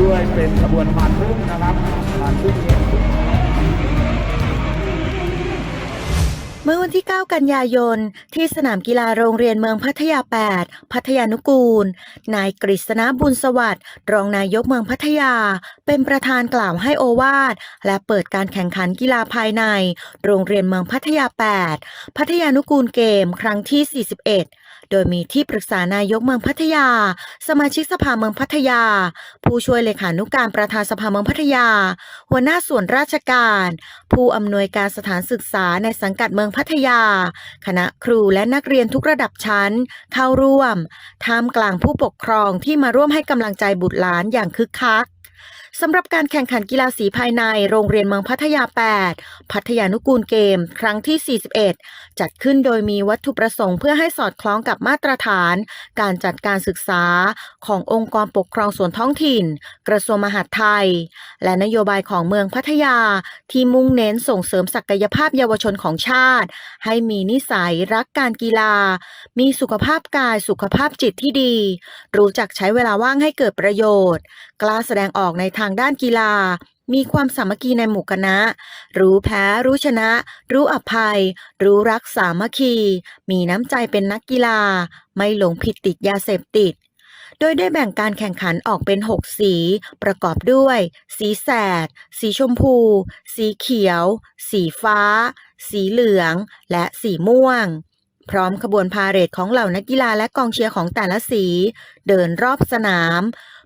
ด้วยเป็นขบวนพานพุ่งนะครับพานพุ่งเนี่ย มื่อวันที่ 9 กันยายน ที่สนามกีฬาโรงเรียนเมืองพัทยา 8 พัทยานุกูล นายกฤษณบุญสวัสดิ์รองนายกเมืองพัทยา เป็นประธานกล่าวให้โอวาทและเปิดการแข่งขันกีฬาภายใน โรงเรียนเมืองพัทยา 8 พัทยานุกูลเกมครั้งที่ 41 โดยมีที่ปรึกษานายกเมืองพัทยา สมาชิกสภาเมืองพัทยา ผู้ช่วยเลขานุการประธานสภาเมืองพัทยา หัวหน้าส่วนราชการ ผู้อำนวยการสถานศึกษาในสังกัดเมืองพัทยา คณะครูและนักเรียนทุกระดับชั้น เข้าร่วมท่ามกลางผู้ปกครองที่มาร่วมให้กำลังใจบุตรหลานอย่างคึกคัก สำหรับการแข่งขันกีฬาสีภายในโรงเรียนเมืองพัทยา 8 พัทยานุกูลเกม ครั้งที่ 41 จัดขึ้นโดยมีวัตถุประสงค์เพื่อให้สอดคล้องกับมาตรฐาน การจัดการศึกษาขององค์กรปกครองส่วนท้องถิ่น กระทรวงมหาดไทย และนโยบายของเมืองพัทยาที่มุ่งเน้นส่งเสริมศักยภาพเยาวชนของชาติ ให้มีนิสัยรักการกีฬา มีสุขภาพกายสุขภาพจิตที่ดี รู้จักใช้เวลาว่างให้เกิดประโยชน์ กล้าแสดงออกในทางด้านกีฬา มีความสามัคคีในหมู่คณะ รู้แพ้ รู้ชนะ รู้อภัย รู้รักสามัคคี มีน้ำใจเป็นนักกีฬา ไม่หลงผิดติดยาเสพติด โดยได้แบ่งการแข่งขันออกเป็น 6 สี ประกอบด้วย สีแสด สีชมพู สีเขียว สีฟ้า สีเหลือง และสีม่วงพร้อมขบวนพาเหรดของเหล่านักกีฬาและกองเชียร์ของแต่ละสี เดินรอบสนาม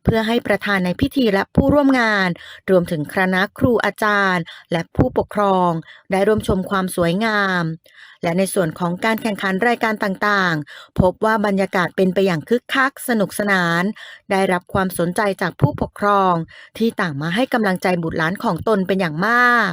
เพื่อให้ประธานในพิธีและผู้ร่วมงาน รวมถึงคณะครูอาจารย์ และผู้ปกครอง ได้ร่วมชมความสวยงาม และในส่วนของการแข่งขันรายการต่างๆ พบว่าบรรยากาศเป็นไปอย่างคึกคักสนุกสนาน ได้รับความสนใจจากผู้ปกครอง ที่ต่างมาให้กำลังใจบุตรหลานของตนเป็นอย่างมาก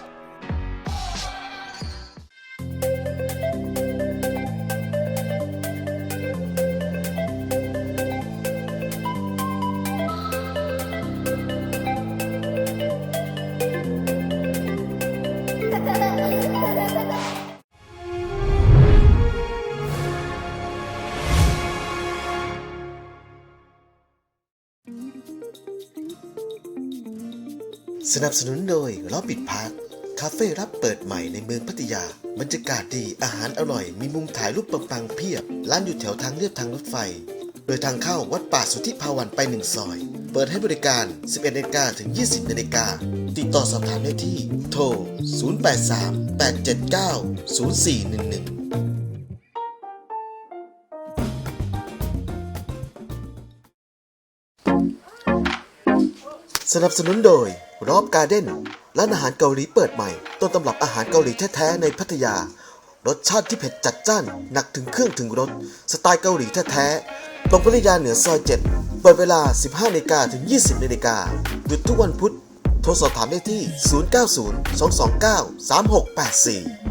สนับสนุนโดยล้อปิดพาร์คคาเฟ่รับเปิดใหม่ในเมืองพัทยา บรรยากาศดีอาหารอร่อย มีมุมถ่ายรูปปังๆเพียบ ร้านอยู่แถวทางเลียบทางรถไฟ โดยทางเข้าวัดป่าสุทธิภาวันไปหนึ่งซอย เปิดให้บริการ 11นาฬิกาถึง 20นาฬิกาติดต่อสอบถามได้ที่ โทร 083 879 0411สนับสนุนโดย รอบการ์เด้นร้านอาหารเกาหลีเปิดใหม่ ต้นตำรับอาหารเกาหลีแท้ๆในพัทยา รสชาติที่เผ็ดจัดจ้าน หนักถึงเครื่องถึงรส สไตล์เกาหลีแท้ๆตรงพัทยาเหนือซอย 7 เปิดเวลา 15นาฬิกาถึง 20นาฬิกาหยุดทุกวันพุธ โทรสอบถามได้ที่ 090 229 3684